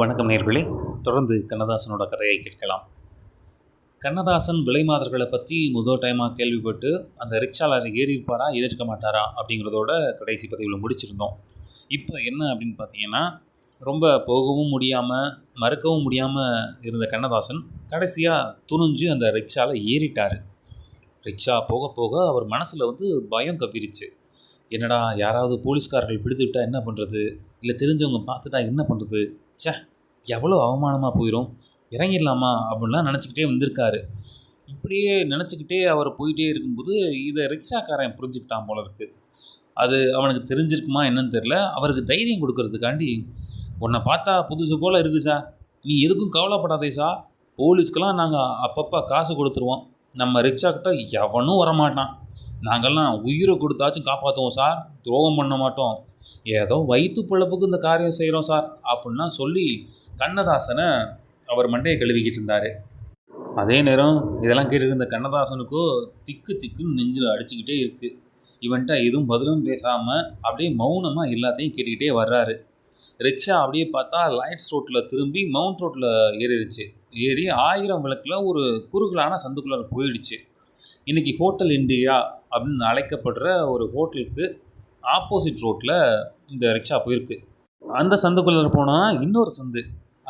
வணக்கம் நேர்களே. தொடர்ந்து கண்ணதாசனோட கதையை கேட்கலாம். கண்ணதாசன் விலைமாதர்களை பற்றி முதல் டைமாக கேள்விப்பட்டு அந்த ரிக்ஷாவில் ஏறி இருப்பாரா ஏறிருக்க மாட்டாரா அப்படிங்கிறதோட கடைசி பதிவில் முடிச்சிருந்தோம். இப்போ என்ன அப்படின்னு பார்த்தீங்கன்னா ரொம்ப போகவும் முடியாமல் மறுக்கவும் முடியாமல் இருந்த கண்ணதாசன் கடைசியாக துணிஞ்சு அந்த ரிக்ஷாவில் ஏறிட்டார். ரிக்ஷா போக போக அவர் மனசில் வந்து பயம் கவிரிச்சு. என்னடா யாராவது போலீஸ்காரர்கள் பிடித்துவிட்டா என்ன பண்ணுறது இல்லை தெரிஞ்சவங்க பார்த்துட்டா என்ன பண்ணுறது ச்சே எவ்வளோ அவமானமாக போயிடும் இறங்கிடலாமா? அப்படின்லாம் நினச்சிக்கிட்டே வந்திருக்காரு. இப்படியே நினச்சிக்கிட்டே அவர் போயிட்டே இருக்கும்போது இதை ரிக்ஷாக்காரன் புரிஞ்சுக்கிட்டான் போல இருக்கு. அது அவனுக்கு தெரிஞ்சிருக்குமா என்னன்னு தெரில அவருக்கு தைரியம் கொடுக்கறதுக்காண்டி உன்னை பார்த்தா புதுசு போல் இருக்குது சார் நீ எதுக்கும் கவலைப்படாதே சார் போலீஸ்க்கெலாம் நாங்கள் அப்பப்போ காசு கொடுத்துருவோம். நம்ம ரிக்ஷா கிட்ட எவனும் வரமாட்டான். நாங்கள்லாம் உயிரை கொடுத்தாச்சும் காப்பாற்றுவோம் சார். துரோகம் பண்ண மாட்டோம். ஏதோ வயிற்று பிழப்புக்கு இந்த காரியம் செய்கிறோம் சார். அப்படின்னா சொல்லி கண்ணதாசனை அவர் மண்டையை கழுவிக்கிட்டு இருந்தார். அதே நேரம் இதெல்லாம் கேட்டுருந்த கண்ணதாசனுக்கோ திக்கு திக்குன்னு நெஞ்சில் அடிச்சுக்கிட்டே இருக்குது இவன்ட்ட எதுவும் பதிலும் பேசாமல் அப்படியே மௌனமாக எல்லாத்தையும் கேட்டுக்கிட்டே வர்றாரு. ரிக்ஷா அப்படியே பார்த்தா லைட்ஸ் ரோட்டில் திரும்பி மவுண்ட் ரோட்டில் ஏறிடுச்சு. ஏறி ஆயிரம் விளக்கில் ஒரு குறுகலான சந்துக்குள்ளே போயிடுச்சு. இன்றைக்கி ஹோட்டல் இந்தியா அப்படின்னு அழைக்கப்படுற ஒரு ஹோட்டலுக்கு ஆப்போசிட் ரோட்டில் இந்த ரிக்ஷா போயிருக்கு. அந்த சந்துக்குள்ளே போனால் இன்னொரு சந்து.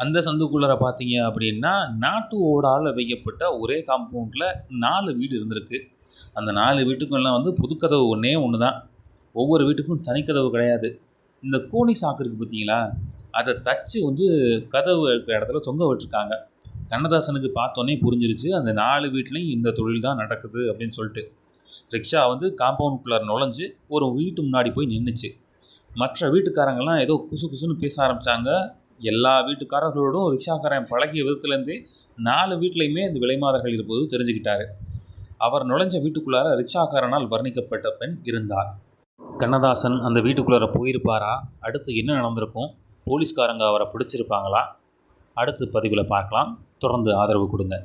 அந்த சந்துக்குள்ளே பார்த்தீங்க அப்படின்னா நாட்டு ஓடால் வெய்யப்பட்ட ஒரே காம்பவுண்டில் நாலு வீடு இருந்திருக்கு. அந்த நாலு வீட்டுக்கெல்லாம் வந்து புதுக்கதவு ஒன்றே ஒன்று தான் ஒவ்வொரு வீட்டுக்கும் தனிக்கதவு கிடையாது. இந்த கோணி சாக்கு இருக்குது பார்த்தீங்களா அதை தச்சு வந்து கதவு இருக்கிற இடத்துல தொங்க விட்டுருக்காங்க. கண்ணதாசனுக்கு பார்த்தோன்னே புரிஞ்சிருச்சு அந்த நாலு வீட்லேயும் இந்த தொழில் தான் நடக்குது அப்படின்னு சொல்லிட்டு. ரிக்ஷா வந்து காம்பவுண்டுக்குள்ளார நுழைஞ்சு ஒரு வீட்டு முன்னாடி போய் நின்றுச்சு மற்ற வீட்டுக்காரங்கெல்லாம் ஏதோ குசு குசுன்னு பேச ஆரம்பித்தாங்க எல்லா வீட்டுக்காரர்களோடும் ரிக்ஷாக்காரன் பழகிய விதத்துலேருந்தே நாலு வீட்லேயுமே இந்த விலைமாதர்கள் இருப்பது தெரிஞ்சுக்கிட்டாரு. அவர் நுழைஞ்ச வீட்டுக்குள்ளார ரிக்ஷாக்காரனால் வர்ணிக்கப்பட்ட பெண் இருந்தார் கண்ணதாசன் அந்த வீட்டுக்குள்ளார போயிருப்பாரா? அடுத்து என்ன நடந்திருக்கும்? போலீஸ்காரங்க அவரை பிடிச்சிருப்பாங்களா? அடுத்த பதிவில் பார்க்கலாம். தொடர்ந்து ஆதரவு கொடுங்க.